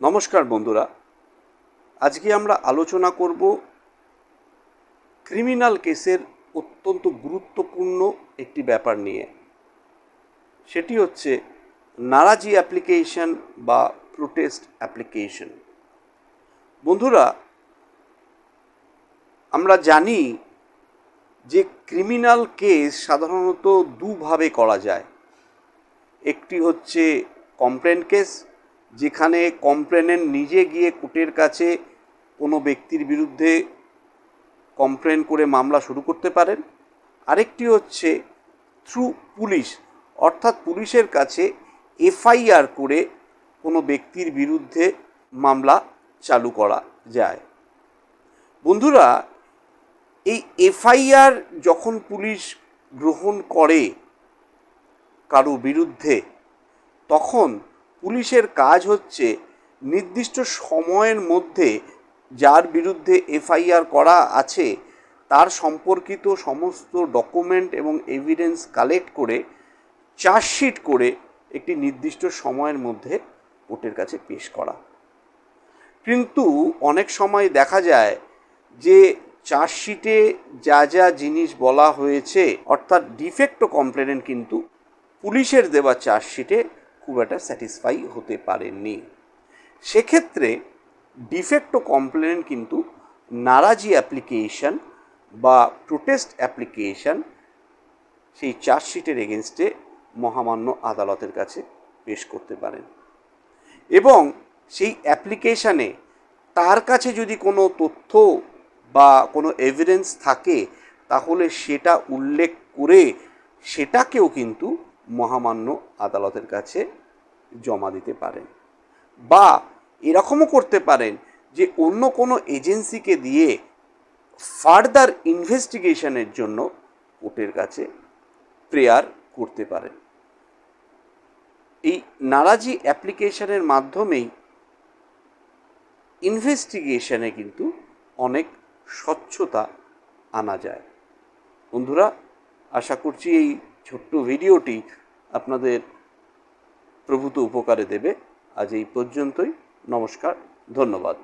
নমস্কার বন্ধুরা। আজকে আমরা আলোচনা করব ক্রিমিনাল কেসের অত্যন্ত গুরুত্বপূর্ণ একটি ব্যাপার নিয়ে। সেটি হচ্ছে নারাজি অ্যাপ্লিকেশন বা প্রোটেস্ট অ্যাপ্লিকেশন। বন্ধুরা, আমরা জানি যে ক্রিমিনাল কেস সাধারণত দুভাবে করা যায়। একটি হচ্ছে কমপ্লেন কেস যেখানে কমপ্লেনেন্ট নিজে গিয়ে কোর্টের কাছে কোনো ব্যক্তির বিরুদ্ধে কমপ্লেন করে মামলা শুরু করতে পারেন। আরেকটি হচ্ছে থ্রু পুলিশ, অর্থাৎ পুলিশের কাছে এফআইআর করে কোনো ব্যক্তির বিরুদ্ধে মামলা চালু করা যায়। বন্ধুরা, এই এফআইআর যখন পুলিশ গ্রহণ করে কারও বিরুদ্ধে, তখন পুলিশের কাজ হচ্ছে নির্দিষ্ট সময়ের মধ্যে যার বিরুদ্ধে এফআইআর করা আছে, তার সম্পর্কিত সমস্ত ডকুমেন্ট এবং এভিডেন্স কালেক্ট করে, চার্জশিট করে একটি নির্দিষ্ট সময়ের মধ্যে কোর্টের কাছে পেশ করা। কিন্তু অনেক সময় দেখা যায় যে চার্জশিটে যা যা জিনিস বলা হয়েছে, অর্থাৎ ডিফেক্ট কমপ্লেনেন্ট কিন্তু পুলিশের দেওয়া চার্জশিটে খুব একটা স্যাটিসফাই হতে পারেননি। সেক্ষেত্রে ডিফেক্ট ও কমপ্লেন কিন্তু নারাজি অ্যাপ্লিকেশন বা প্রোটেস্ট অ্যাপ্লিকেশন সেই চার্জশিটের এগেনস্টে মহামান্য আদালতের কাছে পেশ করতে পারেন। এবং সেই অ্যাপ্লিকেশানে তার কাছে যদি কোনো তথ্য বা কোনো এভিডেন্স থাকে, তাহলে সেটা উল্লেখ করে সেটাকেও কিন্তু মহামান্য আদালতের কাছে জমা দিতে পারেন বা এরকমও করতে পারেন যে অন্য কোনো এজেন্সিকে দিয়ে ফার্দার ইনভেস্টিগেশনের জন্য কোর্টের কাছে প্রেয়ার করতে পারেন। এই নারাজি অ্যাপ্লিকেশনের মাধ্যমেই ইনভেস্টিগেশনে কিন্তু অনেক স্বচ্ছতা আনা যায়। বন্ধুরা, আশা করছি এই ছোট্ট ভিডিওটি আপনাদের প্রভূত উপকারে দেবে। আজ এই পর্যন্তই। নমস্কার। ধন্যবাদ।